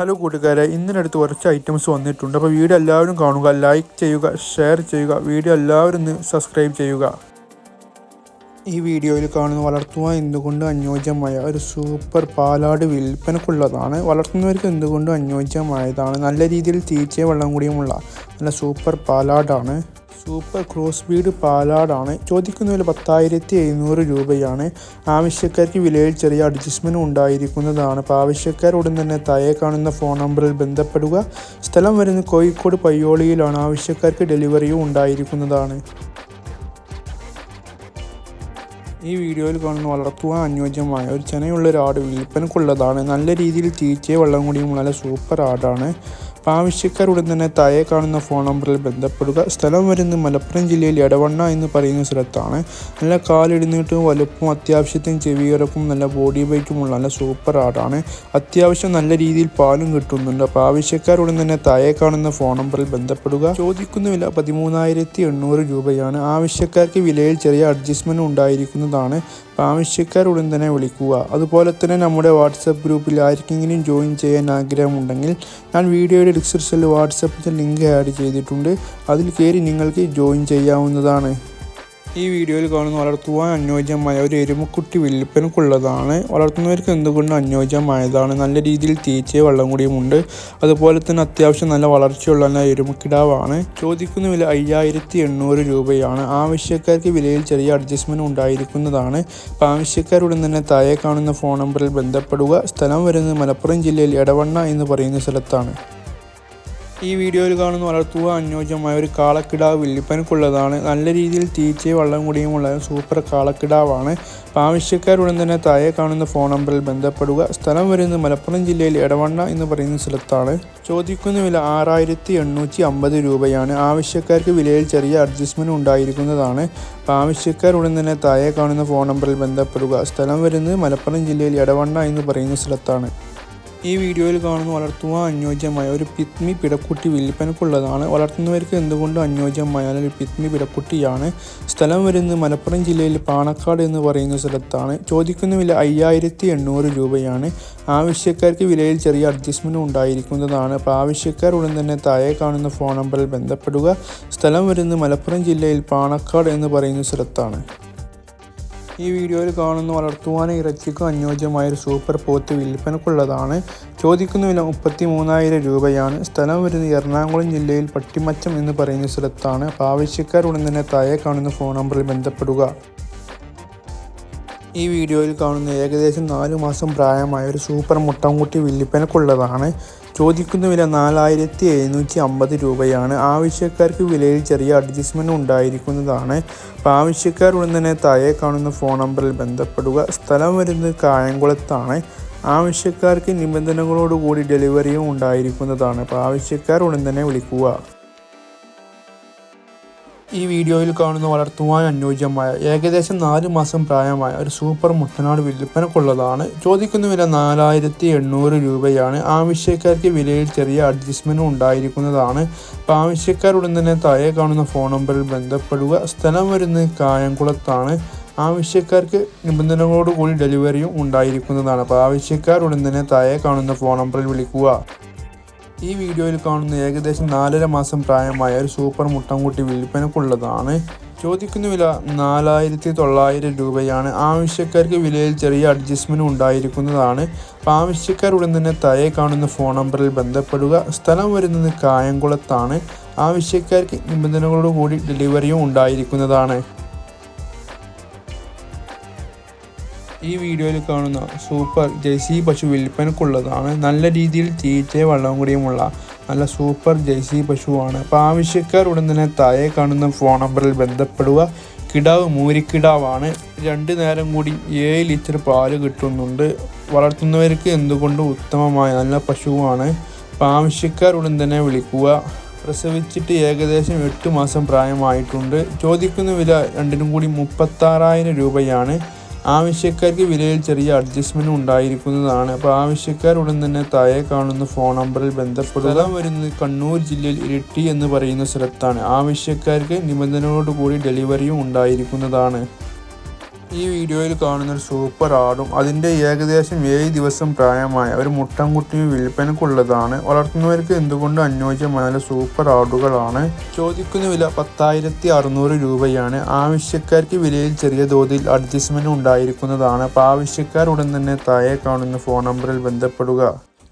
Hello കൂട്ടുകാരെ. ഇന്നിനടുത്ത് കുറച്ച് items വന്നിട്ടുണ്ട്. അപ്പോൾ വീഡിയോ എല്ലാവരും കാണുക ലൈക്ക് ചെയ്യുക ഷെയർ ചെയ്യുക. വീഡിയോ എല്ലാവരും സബ്സ്ക്രൈബ് ചെയ്യുക. ഈ വീഡിയോയിൽ കാണുന്ന വളർത്തുവാൻ എന്തുകൊണ്ട് അനുയോജ്യമായ ഒരു സൂപ്പർ പാലാട് വിൽപ്പനക്കുള്ളതാണ്? വളർത്തുന്നവർക്ക് എന്തുകൊണ്ട് അനുയോജ്യമായതാണ്? നല്ല രീതിയിൽ തീറ്റയും വെള്ളം കൂടിയുമുള്ള നല്ല സൂപ്പർ പാലാടാണ്. സൂപ്പർ ക്രോസ് ബീഡ് പാലാടാണ്. ചോദിക്കുന്ന വില പത്തായിരത്തി എഴുന്നൂറ് രൂപയാണ്. ആവശ്യക്കാർക്ക് വിലയിൽ ചെറിയ അഡ്ജസ്റ്റ്മെന്റ് ഉണ്ടായിരിക്കുന്നതാണ്. അപ്പോൾ ആവശ്യക്കാരുടൻ തന്നെ താഴെ കാണുന്ന ഫോൺ നമ്പറിൽ ബന്ധപ്പെടുക. സ്ഥലം വരുന്ന കോഴിക്കോട് പയ്യോളിയിലാണ്. ആവശ്യക്കാർക്ക് ഡെലിവറിയും ഉണ്ടായിരിക്കുന്നതാണ്. ഈ വീഡിയോയിൽ കാണുന്ന വളർത്തുവാൻ അനുയോജ്യമായ ഒരു ചെനയുള്ള ഒരു ആട് വിൽപ്പനക്കുള്ളതാണ് നല്ല രീതിയിൽ തീറ്റയെ വെള്ളം കൂടിയും നല്ല സൂപ്പർ ആടാണ്. അപ്പോൾ ആവശ്യക്കാരുടൻ തന്നെ താഴെ കാണുന്ന ഫോൺ നമ്പറിൽ ബന്ധപ്പെടുക. സ്ഥലം വരുന്നത് മലപ്പുറം ജില്ലയിൽ എടവണ്ണ എന്ന് പറയുന്ന സ്ഥലത്താണ്. നല്ല കാലിടുന്നിട്ടും വലുപ്പവും അത്യാവശ്യത്തിന് ചെവിയിറക്കും നല്ല ബോഡി വെയ്റ്റുമുള്ള നല്ല സൂപ്പർ ആടാണ്. അത്യാവശ്യം നല്ല രീതിയിൽ പാലും കിട്ടുന്നുണ്ട്. അപ്പോൾ ആവശ്യക്കാരുടൻ തന്നെ താഴെ കാണുന്ന ഫോൺ നമ്പറിൽ ബന്ധപ്പെടുക. ചോദിക്കുന്ന വില പതിമൂന്നായിരത്തി എണ്ണൂറ് രൂപയാണ്. ആവശ്യക്കാർക്ക് വിലയിൽ ചെറിയ അഡ്ജസ്റ്റ്മെന്റ് ഉണ്ടായിരിക്കുന്നതാണ്. അപ്പോൾ ആവശ്യക്കാരുടൻ തന്നെ വിളിക്കുക. അതുപോലെ തന്നെ നമ്മുടെ വാട്സപ്പ് ഗ്രൂപ്പിൽ ആർക്കെങ്കിലും ജോയിൻ ചെയ്യാൻ ആഗ്രഹമുണ്ടെങ്കിൽ ഞാൻ വീഡിയോയുടെ ഡിസ്ക്രിപ്ഷനിൽ വാട്സപ്പിന്റെ ലിങ്ക് ആഡ് ചെയ്തിട്ടുണ്ട്. അതിൽ കയറി നിങ്ങൾക്ക് ജോയിൻ ചെയ്യാവുന്നതാണ്. ഈ വീഡിയോയിൽ കാണുന്ന വളർത്തുവാൻ അനുയോജ്യമായ ഒരു എരുമക്കുട്ടി വിൽപ്പനക്കുള്ളതാണ് വളർത്തുന്നവർക്ക് എന്തുകൊണ്ട് അനുയോജ്യമായതാണ്? നല്ല രീതിയിൽ തീറ്റയും വെള്ളം കൂടിയുമുണ്ട് അതുപോലെ തന്നെ അത്യാവശ്യം നല്ല വളർച്ചയുള്ള നല്ല എരുമക്കിടാവാണ്. ചോദിക്കുന്ന വില അയ്യായിരത്തി എണ്ണൂറ് രൂപയാണ്. ആവശ്യക്കാർക്ക് വിലയിൽ ചെറിയ അഡ്ജസ്റ്റ്മെന്റ് ഉണ്ടായിരിക്കുന്നതാണ്. ആവശ്യക്കാരുടൻ തന്നെ താഴെ കാണുന്ന ഫോൺ നമ്പറിൽ ബന്ധപ്പെടുക. സ്ഥലം വരുന്നത് മലപ്പുറം ജില്ലയിൽ എടവണ്ണ എന്ന് പറയുന്ന സ്ഥലത്താണ്. ഈ വീഡിയോയിൽ കാണുന്ന വളർത്തുക അനുയോജ്യമായ ഒരു കാളക്കിടാവ് വില്ലിപ്പനക്കുള്ളതാണ്. നല്ല രീതിയിൽ തീറ്റയും വള്ളം കൂടിയുമുള്ള സൂപ്പർ കാളക്കിടാവാണ്. ആവശ്യക്കാരുടൻ തന്നെ താഴെ കാണുന്ന ഫോൺ നമ്പറിൽ ബന്ധപ്പെടുക. സ്ഥലം വരുന്നത് മലപ്പുറം ജില്ലയിൽ എടവണ്ണ എന്ന് പറയുന്ന സ്ഥലത്താണ്. ചോദിക്കുന്ന വില ആറായിരത്തി എണ്ണൂറ്റി അമ്പത് രൂപയാണ്. ആവശ്യക്കാർക്ക് വിലയിൽ ചെറിയ അഡ്ജസ്റ്റ്മെന്റ് ഉണ്ടായിരിക്കുന്നതാണ്. ആവശ്യക്കാരുടൻ തന്നെ താഴെ കാണുന്ന ഫോൺ നമ്പറിൽ ബന്ധപ്പെടുക. സ്ഥലം വരുന്നത് മലപ്പുറം ജില്ലയിൽ എടവണ്ണ എന്ന് പറയുന്ന സ്ഥലത്താണ്. ഈ വീഡിയോയിൽ കാണുന്ന വളർത്തുവാൻ അനുയോജ്യമായ ഒരു പിത്മി പിടക്കുട്ടി വിൽപ്പനക്കുള്ളതാണ് വളർത്തുന്നവർക്ക് എന്തുകൊണ്ടും അനുയോജ്യമായ ഒരു പിത്മി പിടക്കുട്ടിയാണ്? സ്ഥലം വരുന്നത് മലപ്പുറം ജില്ലയിൽ പാണക്കാട് എന്ന് പറയുന്ന സ്ഥലത്താണ്. ചോദിക്കുന്ന വില അയ്യായിരത്തി എണ്ണൂറ് രൂപയാണ്. ആവശ്യക്കാർക്ക് വിലയിൽ ചെറിയ അഡ്ജസ്റ്റ്മെന്റ് ഉണ്ടായിരിക്കുന്നതാണ്. അപ്പോൾ ആവശ്യക്കാർ ഉടൻ തന്നെ താഴെ കാണുന്ന ഫോൺ നമ്പറിൽ ബന്ധപ്പെടുക. സ്ഥലം വരുന്നത് മലപ്പുറം ജില്ലയിൽ പാണക്കാട് എന്ന് പറയുന്ന സ്ഥലത്താണ്. ഈ വീഡിയോയിൽ കാണുന്ന വളർത്തുവാനും ഇറച്ചിക്കും അനുയോജ്യമായ ഒരു സൂപ്പർ പോത്ത് വിൽപ്പനക്കുള്ളതാണ്. ചോദിക്കുന്ന വില മുപ്പത്തി മൂന്നായിരം രൂപയാണ്. സ്ഥലം വരുന്നത് എറണാകുളം ജില്ലയിൽ പട്ടിമച്ചം എന്ന് പറയുന്ന സ്ഥലത്താണ്. അപ്പോൾ ആവശ്യക്കാർ ഉടൻ തന്നെ താഴെ കാണുന്ന ഫോൺ നമ്പറിൽ ബന്ധപ്പെടുക. ഈ വീഡിയോയിൽ കാണുന്ന ഏകദേശം നാലു മാസം പ്രായമായ ഒരു സൂപ്പർ മുട്ടൻകുട്ടി വില്ലിപ്പനക്കുള്ളതാണ് ചോദിക്കുന്ന വില നാലായിരത്തി എഴുന്നൂറ്റി അമ്പത് രൂപയാണ്. ആവശ്യക്കാർക്ക് വിലയിൽ ചെറിയ അഡ്ജസ്റ്റ്മെന്റ് ഉണ്ടായിരിക്കുന്നതാണ്. അപ്പോൾ ആവശ്യക്കാർ ഉടൻ തന്നെ താഴെ കാണുന്ന ഫോൺ നമ്പറിൽ ബന്ധപ്പെടുക. സ്ഥലം വരുന്നത് കായംകുളത്താണ്. ആവശ്യക്കാർക്ക് നിബന്ധനകളോടുകൂടി ഡെലിവറിയും ഉണ്ടായിരിക്കുന്നതാണ്. അപ്പോൾ ആവശ്യക്കാർ ഉടൻ തന്നെ വിളിക്കുക. ഈ വീഡിയോയിൽ കാണുന്ന വളർത്തുവാൻ അനുയോജ്യമായ ഏകദേശം നാല് മാസം പ്രായമായ ഒരു സൂപ്പർ മുട്ടനാട് വിൽപ്പനക്കുള്ളതാണ്. ചോദിക്കുന്ന വില നാലായിരത്തി എണ്ണൂറ് രൂപയാണ്. ആവശ്യക്കാർക്ക് വിലയിൽ ചെറിയ അഡ്ജസ്റ്റ്മെന്റ് ഉണ്ടായിരിക്കുന്നതാണ്. അപ്പോൾ ആവശ്യക്കാരുടൻ തന്നെ താഴെ കാണുന്ന ഫോൺ നമ്പറിൽ ബന്ധപ്പെടുക. സ്ഥലം വരുന്നത് കായംകുളത്താണ്. ആവശ്യക്കാർക്ക് നിബന്ധനകളോടുകൂടി ഡെലിവറിയും ഉണ്ടായിരിക്കുന്നതാണ്. അപ്പോൾ ആവശ്യക്കാർ ഉടൻ തന്നെ താഴെ കാണുന്ന ഫോൺ നമ്പറിൽ വിളിക്കുക. ഈ വീഡിയോയിൽ കാണുന്ന ഏകദേശം നാലര മാസം പ്രായമായ ഒരു സൂപ്പർ മുട്ടൻകുട്ടി വിൽപ്പനക്കുള്ളതാണ്. ചോദിക്കുന്ന വില നാലായിരത്തി തൊള്ളായിരം രൂപയാണ്. ആവശ്യക്കാർക്ക് വിലയിൽ ചെറിയ അഡ്ജസ്റ്റ്മെന്റ് ഉണ്ടായിരിക്കുന്നതാണ്. അപ്പോൾ ആവശ്യക്കാർ ഉടൻ തന്നെ തയെ കാണുന്ന ഫോൺ നമ്പറിൽ ബന്ധപ്പെടുക. സ്ഥലം വരുന്നത് കായംകുളത്താണ്. ആവശ്യക്കാർക്ക് നിബന്ധനകളോടുകൂടി ഡെലിവറിയും ഉണ്ടായിരിക്കുന്നതാണ്. ഈ വീഡിയോയിൽ കാണുന്ന സൂപ്പർ ജേഴ്സി പശു വിൽപ്പനക്കുള്ളതാണ് നല്ല രീതിയിൽ തീറ്റയും വെള്ളവും കൂടിയുമുള്ള നല്ല സൂപ്പർ ജേഴ്സി പശുവാണ്. അപ്പോൾ ആവശ്യക്കാർ ഉടൻ തന്നെ താഴെ കാണുന്ന ഫോൺ നമ്പറിൽ ബന്ധപ്പെടുക. കിടാവ് മൂരിക്കിടാവാണ്. രണ്ട് നേരം കൂടി ഏഴ് ലിറ്റർ പാൽ കിട്ടുന്നുണ്ട്. വളർത്തുന്നവർക്ക് എന്തുകൊണ്ടും ഉത്തമമായ നല്ല പശുവാണ്? അപ്പോൾ ആവശ്യക്കാർ ഉടൻ തന്നെ വിളിക്കുക. പ്രസവിച്ചിട്ട് ഏകദേശം എട്ട് മാസം പ്രായമായിട്ടുണ്ട്. ചോദിക്കുന്ന വില രണ്ടിനും കൂടി മുപ്പത്താറായിരം രൂപയാണ്. ആവശ്യക്കാർക്ക് വിലയിൽ ചെറിയ അഡ്ജസ്റ്റ്മെന്റ് ഉണ്ടായിരിക്കുന്നതാണ്. അപ്പോൾ ആവശ്യക്കാർ ഉടൻ തന്നെ താഴെ കാണുന്ന ഫോൺ നമ്പറിൽ ബന്ധപ്പെടുക. വരുന്നത് കണ്ണൂർ ജില്ലയിൽ ഇരിട്ടി എന്ന് പറയുന്ന സ്ഥലത്താണ്. ആവശ്യക്കാർക്ക് നിബന്ധനകളോടുകൂടി ഡെലിവറിയും ഉണ്ടായിരിക്കുന്നതാണ്. ഈ വീഡിയോയിൽ കാണുന്ന ഒരു സൂപ്പർ ആടും അതിന്റെ ഏകദേശം ഏഴ് ദിവസം പ്രായമായ ഒരു മുട്ടൻകുട്ടിയും വിൽപ്പനക്കുള്ളതാണ്. വളർത്തുന്നവർക്ക് എന്തുകൊണ്ട് അനുയോജ്യമായ സൂപ്പർ ആടുകളാണ്? ചോദിക്കുന്ന വില പത്തായിരത്തി അറുന്നൂറ് രൂപയാണ്. ആവശ്യക്കാർക്ക് വിലയിൽ ചെറിയ തോതിൽ അഡ്ജസ്റ്റ്മെന്റ് ഉണ്ടായിരിക്കുന്നതാണ്. അപ്പോൾ ആവശ്യക്കാർ ഉടൻ തന്നെ താഴെ കാണുന്ന ഫോൺ നമ്പറിൽ ബന്ധപ്പെടുക.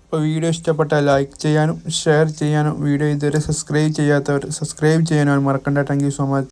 അപ്പോൾ വീഡിയോ ഇഷ്ടപ്പെട്ടാൽ ലൈക്ക് ചെയ്യാനും ഷെയർ ചെയ്യാനും വീഡിയോ ഇതുവരെ സബ്സ്ക്രൈബ് ചെയ്യാത്തവർ സബ്സ്ക്രൈബ് ചെയ്യാനും മറക്കണ്ട. Thank so much